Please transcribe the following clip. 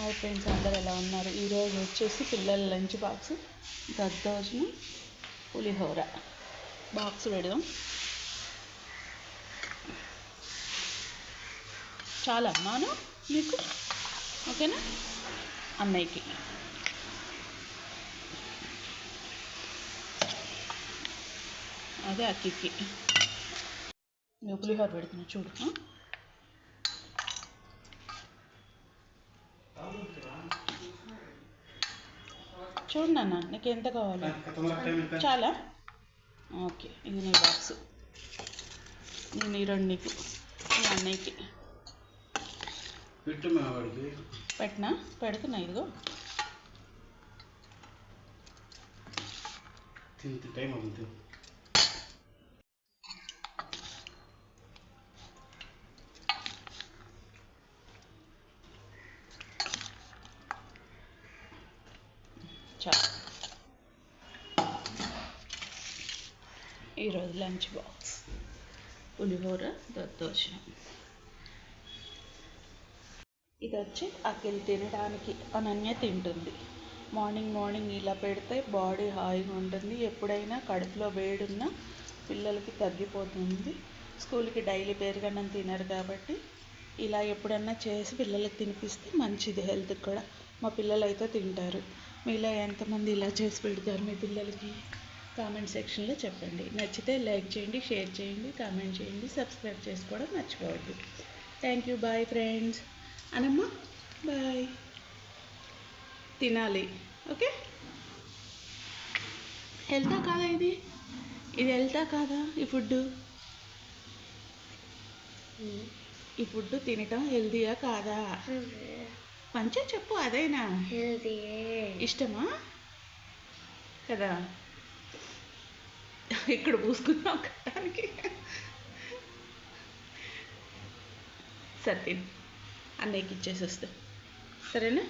Hi friends అందరు ఎలా ఉన్నారు? ఈరోజు వచ్చేసి పిల్లల లంచ్ బాక్స్ దద్దోజనం పులిహోర. బాక్స్ పెడదాం. చాలా అమ్మాను మీకు? ఓకేనా? అన్నయ్యకి. అదే అక్కికి. పులిహోర పెడుతున్నా చూడు ఆ? చూడు నాన్న నీకు ఎంత కావాలి చాలా? ఓకే ఇది నీ బాక్స్. నేను ఈ రెండు నీకు అన్నయ్యకి. మా వాడికి. పెట్టినా? పెడుతున్నా ఇదిగో. టైం అవుతుంది. చాలు ఈరోజు లంచ్ బాక్స్. పులిహోర దద్దోజనం ఇది వచ్చి అఖిల్ తినడానికి అనన్య తింటుంది. మార్నింగ్ మార్నింగ్ ఇలా పెడితే బాడీ హాయిగా ఉంటుంది. ఎప్పుడైనా కడుపులో వేడున్నా పిల్లలకి తగ్గిపోతుంది. స్కూల్కి డైలీ పెరుగన్నం తినరు కాబట్టి ఇలా ఎప్పుడన్నా చేసి పిల్లలకి తినిపిస్తే మంచిది హెల్త్కి కూడా. మా పిల్లలు అయితే తింటారు. మీలో ఎంతమంది ఇలా చేసి పెడతారు మీ పిల్లలకి? కామెంట్ సెక్షన్లో చెప్పండి. నచ్చితే లైక్ చేయండి షేర్ చేయండి కామెంట్ చేయండి సబ్స్క్రైబ్ చేసుకోవడం మర్చిపోవద్దు. Thank you. Bye friends. అనమ్మా bye. తినాలి. ఓకే? హెల్తా కాదా ఇది? ఇది హెల్తా కాదా ఈ ఫుడ్ ఈ ఫుడ్ తినటం హెల్తీయా కాదా? మంచిగా చెప్పు అదేనా? ఇష్టమా? కదా. ఇక్కడ పూసుకున్నాం కట్టడానికి సరే అన్నయ్యకి ఇచ్చేసి వస్తా. సరేనా?